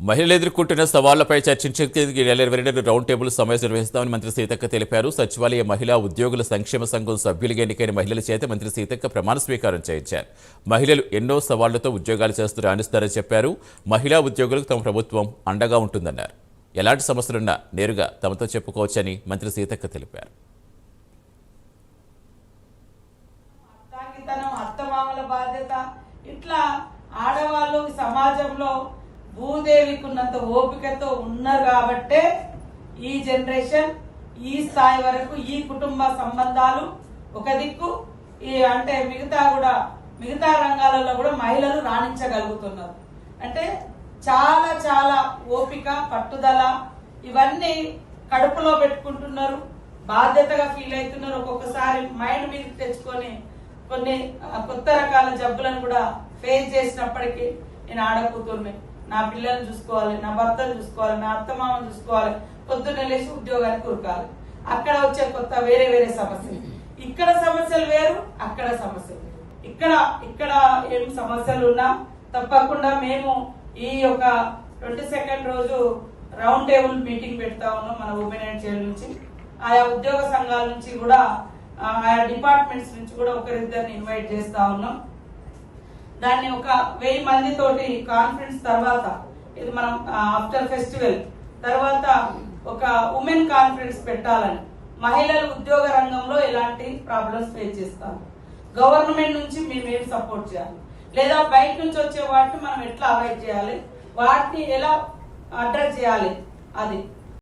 మహిళలు ఎదుర్కొంటున్న సవాళ్ళపై చర్చించేందుకు నెల ఇరవై రెండు రౌండ్ టేబుల్ సమావేశం నిర్వహిస్తామని మంత్రి సీతక్క తెలిపారు. సచివాలయ మహిళా ఉద్యోగుల సంక్షేమ సంఘం సభ్యులుగా ఎన్నికైన మహిళల చేత మంత్రి సీతక్క ప్రమాణ స్వీకారం చేయించారు. మహిళలు ఎన్నో సవాళ్ళతో ఉద్యోగాలు చేస్తూ రాణిస్తారని చెప్పారు. మహిళా ఉద్యోగులకు తమ ప్రభుత్వం అండగా ఉంటుందన్నారు. ఎలాంటి సమస్యలున్నా నేరుగా తమతో చెప్పుకోవచ్చని మంత్రి సీతక్క తెలిపారు. బాధ్యత ఇట్లా ఆడవాళ్ళు సమాజంలో భూదేవికి ఉన్నంత ఓపికతో ఉన్నారు కాబట్టే ఈ జనరేషన్ ఈ స్థాయి వరకు ఈ కుటుంబ సంబంధాలు ఒక దిక్కు ఈ అంటే మిగతా కూడా మిగతా రంగాలలో కూడా మహిళలు రాణించగలుగుతున్నారు. అంటే చాలా చాలా ఓపిక పట్టుదల ఇవన్నీ కడుపులో పెట్టుకుంటున్నారు. బాధ్యతగా ఫీల్ అవుతున్నారు. ఒక్కొక్కసారి మైండ్ మీద తెచ్చుకొని కొన్ని కొత్త రకాల జబ్బులను కూడా ఫేస్ చేసినప్పటికీ నేను ఆడకూతుర్ని. నా పిల్లల్ని చూసుకోవాలి నా భర్తను చూసుకోవాలి నా అత్తమామను చూసుకోవాలి పొద్దున్న లేచి ఉద్యోగానికి ఉరకాలి. అక్కడ వచ్చే కొత్త వేరే వేరే సమస్యలు. ఇక్కడ సమస్యలు వేరు అక్కడ సమస్యలు ఇక్కడ ఇక్కడ ఏం సమస్యలు ఉన్నా తప్పకుండా మేము ఈ యొక్క ట్వంటీ సెకండ్ రోజు రౌండ్ టేబుల్ మీటింగ్ పెడతా ఉన్నాం మన ఉమెన్ అండ్ చైల్డ్ నుంచి. ఆయా ఉద్యోగ సంఘాల నుంచి కూడా ఆయా డిపార్ట్మెంట్స్ నుంచి కూడా ఒకరిద్దరిని ఇన్వైట్ చేస్తా ఉన్నాం. దాన్ని ఒక వెయ్యి మంది తోటి కాన్ఫరెన్స్ తర్వాత ఇది మనం ఆఫ్టర్ ఫెస్టివల్ తర్వాత ఒక ఉమెన్ కాన్ఫరెన్స్ పెట్టాలని. మహిళలు ఉద్యోగ రంగంలో ఎలాంటి ప్రాబ్లమ్స్ ఫేస్ చేస్తారు? గవర్నమెంట్ నుంచి మేము ఏం సపోర్ట్ చేయాలి? లేదా బయట నుంచి వచ్చే వాటిని మనం ఎట్లా అవాయిడ్ చేయాలి? వాటిని ఎలా అడ్రస్ చేయాలి? అది.